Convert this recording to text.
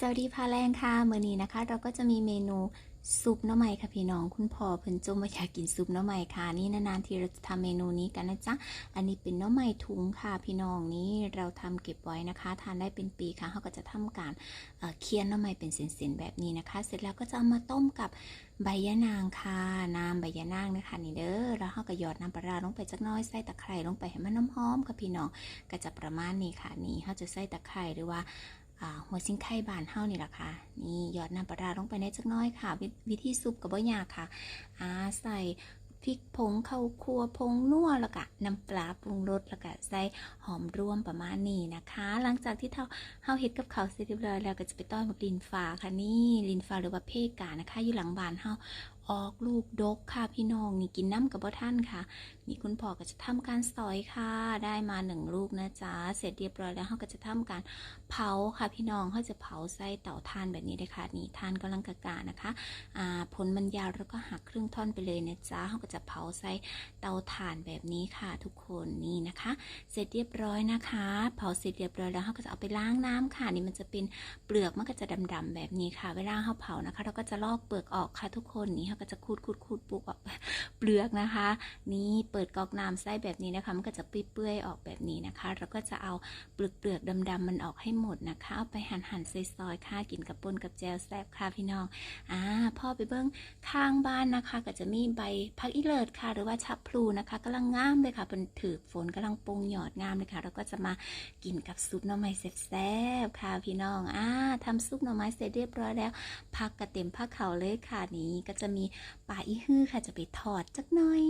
สวัสดีพาแรงค่ะเมื้อนี้นะคะ เราก็จะมีเมนูซุปน้ำใหม่ค่ะพี่น้องคุณพ่อเพิ่นจมมาอยากกินซุปน้ำใหม่ค่ะ นี่นานๆทีเราจะทำเมนูนี้กันนะจ๊ะอันนี้เป็นน้ำใหม่ถุงค่ะพี่น้องนี่เราทำเก็บไว้นะคะ ทานได้เป็นปีค่ะเขาก็จะทำการเเคี่ยนน้ำใหม่เป็นเส้นๆแบบนี้นะคะ เสร็จแล้วก็จะเอามาต้มกับใบยะนางค่ะน้ำใบยะนางนะคะนี่เด้อแล้วเขาก็หยอดน้ำปลาลงไปจักน้อยใส่ตะไคร้ลงไปให้มันน้ำหอมค่ะพี่น้องก็จะประมาณนี้ค่ะนี่เขาจะใส่ตะไคร้หรือว่า หัวซิงไข่บานเฮานี่แหละค่ะ นี่หยอดน้ำปลาร้าลงไปในจักน้อยค่ะวิวิธีซุปกับบ่ยากค่ะอาใส่พริกผงข้าวคั่วผงนัวแล้วก็น้ำปลาปรุงรสแล้วก็ใส่หอมรวมประมาณนี้นะคะ หลังจากที่เฮาเฮาเฮ็ดกับเขาเสร็จเรียบร้อยแล้วก็จะไปต้อนกับลินฟ้าค่ะนี่ลินฟ้าหรือว่าเพกานะคะ อยู่หลังบานเฮา ออกลูกดกค่ะพี่น้องนี่กินน้ำกับบ่ท่านค่ะ นี่คุณพ่อก็จะทำการสอยค่ะ ได้มาหนึ่งลูกนะจ๊ะเสร็จเรียบร้อยแล้วเขาก็จะทำการเผาค่ะพี่น้องเขาจะเผาไส้เต่าทานแบบนี้เลยค่ะนี่ทานกำลังกะกานะคะอ่าผลมันยาวแล้วก็หักครึ่งท่อนไปเลยนะจ๊ะเขาก็จะเผาไส้เตาถ่านแบบนี้ค่ะ ทุกคนนี่นะคะ เสร็จเรียบร้อยนะคะ เผาเสร็จเรียบร้อยแล้วเขาก็จะเอาไปล้างน้ำค่ะนี่มันจะเป็นเปลือกมันก็จะดำๆแบบนี้ค่ะ เวลาเขาเผานะคะ เราก็จะลอกเปลือกออกค่ะทุกคนนี่ก็จะขูดขูดขูดปลุกออก เปลือกนะคะ นี่เปิดกอกน้ำไส้แบบนี้นะคะ มันก็จะเปื่อยๆออกแบบนี้นะคะ แล้วก็จะเอาเปลือกเปลือกดำๆมันออกให้หมดนะคะ เอาไปหั่นหั่นๆซอยๆค่ะ กินกับปนกับแจวแซ่บค่ะพี่น้องอ่าพ่อไปเบิ้งข้างบ้านนะคะ ก็จะมีใบพักอีเลิศค่ะ หรือว่าชับพลูนะคะกำลังงามเลยค่ะเป็นถือฝนกำลังปรุงหยอดงามเลยค่ะ แล้วก็จะมากินกับซุปหน่อไม้แซ่บๆค่ะพี่น้องอ่าทำซุปหน่อไม้เสร็จเรียบร้อยแล้วพักกระเต็มพักเขาเลยค่ะนี้ก็จะมีปลาอีฮื้อค่ะจะไปทอดจักหน่อย